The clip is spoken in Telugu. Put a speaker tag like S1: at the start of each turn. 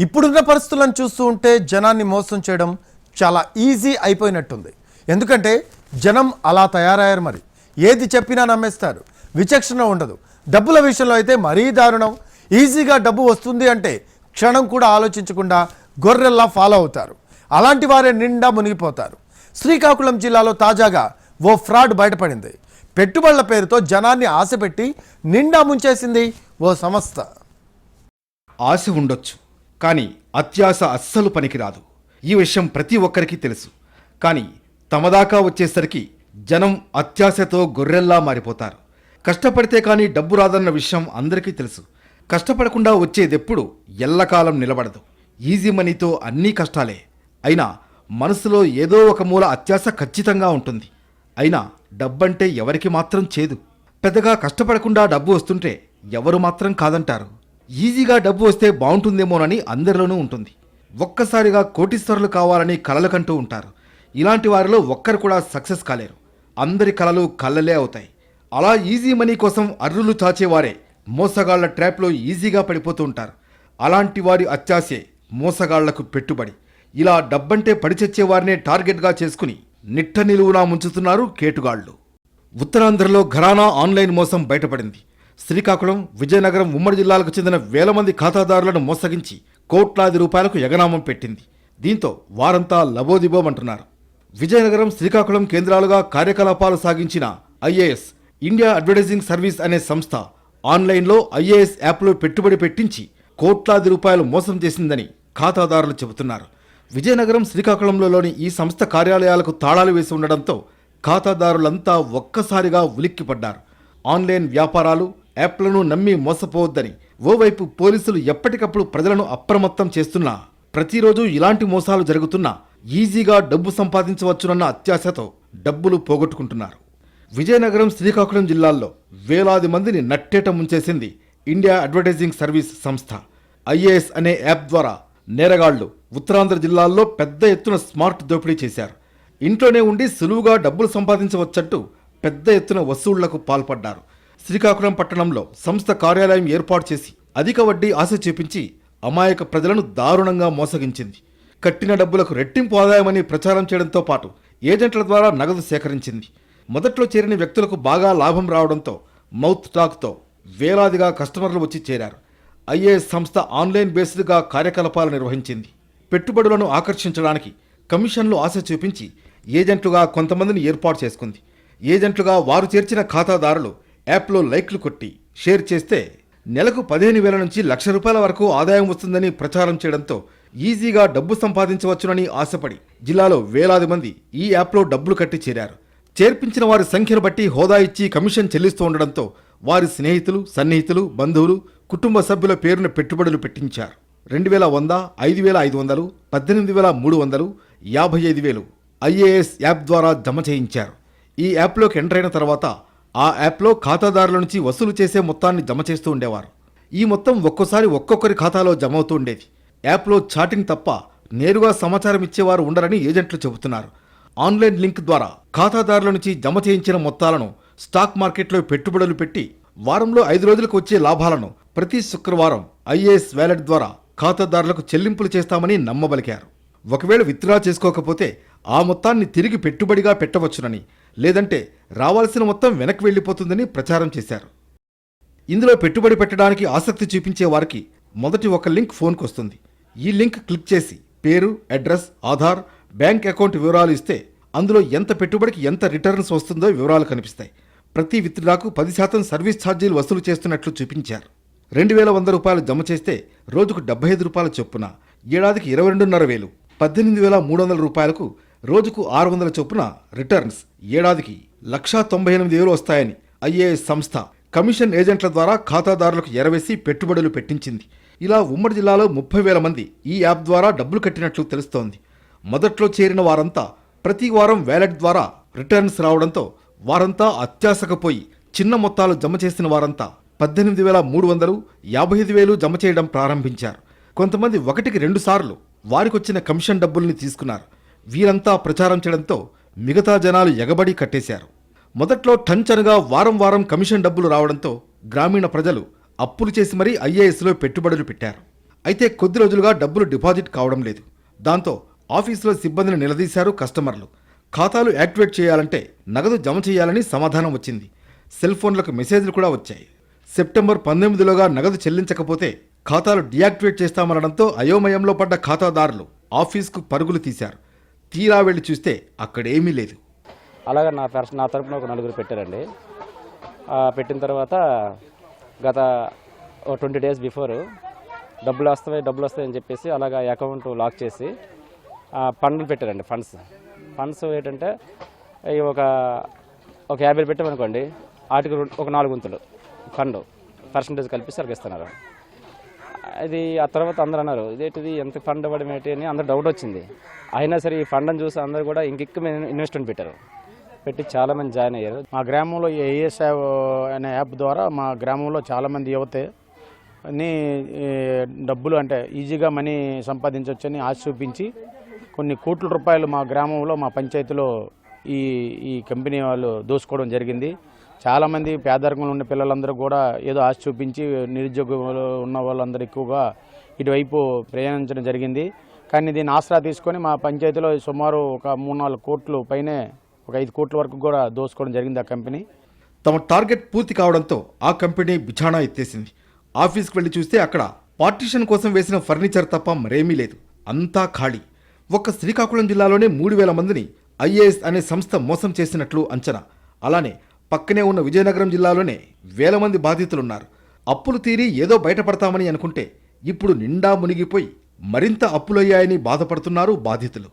S1: ఇప్పుడున్న పరిస్థితులను చూస్తూ ఉంటే జనాన్ని మోసం చేయడం చాలా ఈజీ అయిపోయినట్టుంది. ఎందుకంటే జనం అలా తయారయ్యారు మరి. ఏది చెప్పినా నమ్మేస్తారు. విచక్షణ ఉండదు. డబ్బుల విషయంలో అయితే మరీ దారుణం. ఈజీగా డబ్బు వస్తుంది అంటే క్షణం కూడా ఆలోచించకుండా గొర్రెల్లా ఫాలో అవుతారు. అలాంటి వారే నిండా మునిగిపోతారు. శ్రీకాకుళం జిల్లాలో తాజాగా ఓ ఫ్రాడ్ బయటపడింది. పెట్టుబడుల పేరుతో జనాన్ని ఆశపెట్టి నిండా ముంచేసింది ఓ సంస్థ.
S2: ఆశ ఉండొచ్చు. కానీ అత్యాశ అస్సలు పనికిరాదు. ఈ విషయం ప్రతి ఒక్కరికి తెలుసు. కానీ తమదాకా వచ్చేసరికి జనం అత్యాశతో గొర్రెల్లా మారిపోతారు. కష్టపడితే కానీ డబ్బు రాదన్న విషయం అందరికీ తెలుసు. కష్టపడకుండా వచ్చేదెప్పుడు ఎల్లకాలం నిలబడదు. ఈజీ మనీతో అన్నీ కష్టాలే. అయినా మనసులో ఏదో ఒక మూల అత్యాశ ఖచ్చితంగా ఉంటుంది. అయినా డబ్బంటే ఎవరికి మాత్రం చేదు. పెద్దగా కష్టపడకుండా డబ్బు వస్తుంటే ఎవరు మాత్రం కాదంటారు. ఈజీగా డబ్బు వస్తే బాగుంటుందేమోనని అందరిలోనూ ఉంటుంది. ఒక్కసారిగా కోటీశ్వరులు కావాలని కలలు కంటూ ఉంటారు. ఇలాంటి వారిలో ఒక్కరు కూడా సక్సెస్ కాలేరు. అందరి కలలు కళ్ళలే అవుతాయి. అలా ఈజీ మనీ కోసం అర్రులు చాచేవారే మోసగాళ్ళ ట్రాప్లో ఈజీగా పడిపోతూ ఉంటారు. అలాంటి వారి అత్యాశే మోసగాళ్ళకు పెట్టుబడి. ఇలా డబ్బంటే పడిచచ్చే వారినే టార్గెట్గా చేసుకుని నిట్ట నిలువునా ముంచుతున్నారు కేటుగాళ్ళు ఉత్తరాంధ్రలో ఘరానా ఆన్లైన్ మోసం బయటపడింది. శ్రీకాకుళం విజయనగరం ఉమ్మడి జిల్లాలకు చెందిన వేల మంది ఖాతాదారులను మోసగించి కోట్లాది రూపాయలకు ఎగనామం పెట్టింది. దీంతో వారంతా లబోదిబోమంటున్నారు. విజయనగరం శ్రీకాకుళం కేంద్రాలుగా కార్యకలాపాలు సాగించిన ఐఏఎస్ ఇండియా అడ్వర్టైజింగ్ సర్వీస్ అనే సంస్థ ఆన్లైన్లో ఐఏఎస్ యాప్లో పెట్టుబడి పెట్టించి కోట్లాది రూపాయలు మోసం చేసిందని ఖాతాదారులు చెబుతున్నారు. విజయనగరం శ్రీకాకుళంలోని ఈ సంస్థ కార్యాలయాలకు తాళాలు వేసి ఉండడంతో ఖాతాదారులంతా ఒక్కసారిగా ఉలిక్కిపడ్డారు. ఆన్లైన్ వ్యాపారాలు యాప్లను నమ్మి మోసపోవద్దని ఓవైపు పోలీసులు ఎప్పటికప్పుడు ప్రజలను అప్రమత్తం చేస్తున్నా ప్రతిరోజు ఇలాంటి మోసాలు జరుగుతున్నా ఈజీగా డబ్బు సంపాదించవచ్చునన్న అత్యాశతో డబ్బులు పోగొట్టుకుంటున్నారు. విజయనగరం శ్రీకాకుళం జిల్లాల్లో వేలాది మందిని నట్టేట ముంచేసింది ఇండియా అడ్వర్టైజింగ్ సర్వీస్ సంస్థ. ఐఏఎస్ అనే యాప్ ద్వారా నేరగాళ్ళు ఉత్తరాంధ్ర జిల్లాల్లో పెద్ద ఎత్తున స్మార్ట్ దోపిడీ చేశారు. ఇంట్లోనే ఉండి సులువుగా డబ్బులు సంపాదించవచ్చట్టు పెద్ద ఎత్తున వసూళ్ళకు పాల్పడ్డారు. శ్రీకాకుళం పట్టణంలో సంస్థ కార్యాలయం ఏర్పాటు చేసి అధిక వడ్డీ ఆశ చూపించి అమాయక ప్రజలను దారుణంగా మోసగించింది. కట్టిన డబ్బులకు రెట్టింపు ఆదాయమని ప్రచారం చేయడంతో పాటు ఏజెంట్ల ద్వారా నగదు సేకరించింది. మొదట్లో చేరిన వ్యక్తులకు బాగా లాభం రావడంతో మౌత్ టాక్తో వేలాదిగా కస్టమర్లు వచ్చి చేరారు. ఐఏఎస్ సంస్థ ఆన్లైన్ బేస్డ్గా కార్యకలాపాలు నిర్వహించింది. పెట్టుబడులను ఆకర్షించడానికి కమిషన్లు ఆశ చూపించి ఏజెంట్లుగా కొంతమందిని ఏర్పాటు చేసుకుంది. ఏజెంట్లుగా వారు చేర్చిన ఖాతాదారులు యాప్లో లైక్లు కొట్టి షేర్ చేస్తే నెలకు పదిహేను వేల నుంచి లక్ష రూపాయల వరకు ఆదాయం వస్తుందని ప్రచారం చేయడంతో ఈజీగా డబ్బు సంపాదించవచ్చునని ఆశపడి జిల్లాలో వేలాది మంది ఈ యాప్లో డబ్బులు కట్టి చేరారు. చేర్పించిన వారి సంఖ్యను బట్టి హోదా ఇచ్చి కమిషన్ చెల్లిస్తూ ఉండడంతో వారి స్నేహితులు సన్నిహితులు బంధువులు కుటుంబ సభ్యుల పేరున పెట్టుబడులు పెట్టించారు. రెండు వేల వంద ఐదు వేల ఐదు వందలు పద్దెనిమిది వేల మూడు వందలు యాభై ఐదు వేలు ఐఏఎస్ యాప్ ద్వారా జమ చేయించారు. ఈ యాప్లోకి ఎంటర్ అయిన తర్వాత ఆ యాప్లో ఖాతాదారుల నుంచి వసూలు చేసే మొత్తాన్ని జమ చేస్తూ ఉండేవారు. ఈ మొత్తం ఒక్కోసారి ఒక్కొక్కరి ఖాతాలో జమ అవుతూ ఉండేది. యాప్లో చాటింగ్ తప్ప నేరుగా సమాచారం ఇచ్చేవారు ఉండరని ఏజెంట్లు చెబుతున్నారు. ఆన్లైన్ లింక్ ద్వారా ఖాతాదారుల నుంచి జమ చేయించిన మొత్తాలను స్టాక్ మార్కెట్లో పెట్టుబడులు పెట్టి వారంలో ఐదు రోజులకు వచ్చే లాభాలను ప్రతి శుక్రవారం ఐఏఎస్ వ్యాలెట్ ద్వారా ఖాతాదారులకు చెల్లింపులు చేస్తామని నమ్మబలికారు. ఒకవేళ విత్డ్రా చేసుకోకపోతే ఆ మొత్తాన్ని తిరిగి పెట్టుబడిగా పెట్టవచ్చునని లేదంటే రావాల్సిన మొత్తం వెనక్కి వెళ్ళిపోతుందని ప్రచారం చేశారు. ఇందులో పెట్టుబడి పెట్టడానికి ఆసక్తి చూపించే వారికి మొదటి ఒక లింక్ ఫోన్కు వస్తుంది ఈ లింక్ క్లిక్ చేసి పేరు అడ్రస్ ఆధార్ బ్యాంక్ అకౌంట్ వివరాలు ఇస్తే అందులో ఎంత పెట్టుబడికి ఎంత రిటర్న్స్ వస్తుందో వివరాలు కనిపిస్తాయి. ప్రతి విత్డ్రాకు పది శాతం సర్వీస్ ఛార్జీలు వసూలు చేస్తున్నట్లు చూపించారు. రెండు వేల వంద రూపాయలు జమ చేస్తే రోజుకు డెబ్బై ఐదు రూపాయల చొప్పున ఏడాదికి ఇరవై రెండున్నర వేలు పద్దెనిమిది వేల మూడు వందల రూపాయలకు రోజుకు ఆరు వందల చొప్పున రిటర్న్స్. ఏడాదికి లక్షా తొంభై ఎనిమిది వేలు వస్తాయని ఐఏఎస్ సంస్థ కమిషన్ ఏజెంట్ల ద్వారా ఖాతాదారులకు ఎరవేసి పెట్టుబడులు పెట్టించింది. ఇలా ఉమ్మడి జిల్లాలో ముప్పై వేల మంది ఈ యాప్ ద్వారా డబ్బులు కట్టినట్లు తెలుస్తోంది. మొదట్లో చేరిన వారంతా ప్రతి వారం వ్యాలెట్ ద్వారా రిటర్న్స్ రావడంతో వారంతా అత్యాశకు పోయి చిన్న మొత్తాలు జమ చేసిన వారంతా పద్దెనిమిది వేల మూడు వందలు యాభై ఐదు వేలు జమ చేయడం ప్రారంభించారు. కొంతమంది ఒకటికి రెండు సార్లు వారికొచ్చిన కమిషన్ డబ్బుల్ని తీసుకున్నారు. వీరంతా ప్రచారం చేయడంతో మిగతా జనాలు ఎగబడి కట్టేశారు. మొదట్లో టంచనుగా వారం వారం కమిషన్ డబ్బులు రావడంతో గ్రామీణ ప్రజలు అప్పులు చేసి మరీ ఐఏఎస్లో పెట్టుబడులు పెట్టారు. అయితే కొద్ది రోజులుగా డబ్బులు డిపాజిట్ కావడం లేదు. దాంతో ఆఫీసులో సిబ్బందిని నిలదీశారు కస్టమర్లు. ఖాతాలు యాక్టివేట్ చేయాలంటే నగదు జమ చేయాలని సమాధానం వచ్చింది. సెల్ ఫోన్లకు మెసేజ్లు కూడా వచ్చాయి. సెప్టెంబర్ పంతొమ్మిదిలోగా నగదు చెల్లించకపోతే ఖాతాలు డియాక్టివేట్ చేస్తామనడంతో అయోమయంలో పడ్డ ఖాతాదారులు ఆఫీస్కు పరుగులు తీశారు. తీరా వెళ్ళి చూస్తే అక్కడేమీ లేదు.
S3: అలాగే నా పర్స్ నా తరపున ఒక నలుగురు పెట్టారండి. పెట్టిన తర్వాత గత ట్వంటీ డేస్ బిఫోర్ డబ్బులు వస్తాయి డబ్బులు వస్తాయని చెప్పేసి అలాగా అకౌంట్ లాక్ చేసి పండ్లు ఫండ్లు పెట్టారండి ఫండ్స్. ఫండ్స్ ఏంటంటే ఈ ఒక ఒక యాభై పెట్టామనుకోండి వాటికి ఒక నాలుగు గుంతులు ఫండ్ పర్సంటేజ్ కలిపి సరికి అది ఆ తర్వాత అందరూ అన్నారు ఇదేంటిది? ఎంత ఫండ్ అవ్వడం ఏంటి అని అందరు డౌట్ వచ్చింది. అయినా సరే ఈ ఫండ్ని చూసి అందరూ కూడా ఇంకెక్కువ ఇన్వెస్ట్మెంట్ పెట్టారు. పెట్టి చాలామంది జాయిన్ అయ్యారు.
S4: మా గ్రామంలో ఈ ఏఎస్ అనే యాప్ ద్వారా మా గ్రామంలో చాలామంది యువతే ని డబ్బులు అంటే ఈజీగా మనీ సంపాదించవచ్చని ఆశ చూపించి కొన్ని కోట్ల రూపాయలు మా గ్రామంలో మా పంచాయతీలో ఈ ఈ కంపెనీ వాళ్ళు దోసుకోవడం జరిగింది. చాలామంది పేదరికంలో ఉన్న పిల్లలందరూ కూడా ఏదో ఆశ చూపించి నిరుద్యోగంలో ఉన్న వాళ్ళందరూ ఎక్కువగా ఇటువైపు ప్రయాణించడం జరిగింది. కానీ దీన్ని ఆసరా తీసుకొని మా పంచాయతీలో సుమారు ఒక మూడు నాలుగు కోట్లు పైనే ఒక ఐదు కోట్ల వరకు కూడా దోసుకోవడం జరిగింది ఆ కంపెనీ.
S2: తమ టార్గెట్ పూర్తి కావడంతో ఆ కంపెనీ బిఛాణా ఎత్తేసింది. ఆఫీస్కి వెళ్ళి చూస్తే అక్కడ పార్టీషన్ కోసం వేసిన ఫర్నిచర్ తప్ప మరేమీ లేదు. అంతా ఖాళీ. ఒక్క శ్రీకాకుళం జిల్లాలోనే మూడు వేల మందిని ఐఏఎస్ అనే సంస్థ మోసం చేసినట్లు అంచనా. అలానే పక్కనే ఉన్న విజయనగరం జిల్లాలోనే వేల మంది బాధితులున్నారు. అప్పులు తీరి ఏదో బయటపడతామని అనుకుంటే ఇప్పుడు నిండా మునిగిపోయి మరింత అప్పులయ్యాయని బాధపడుతున్నారు బాధితులు.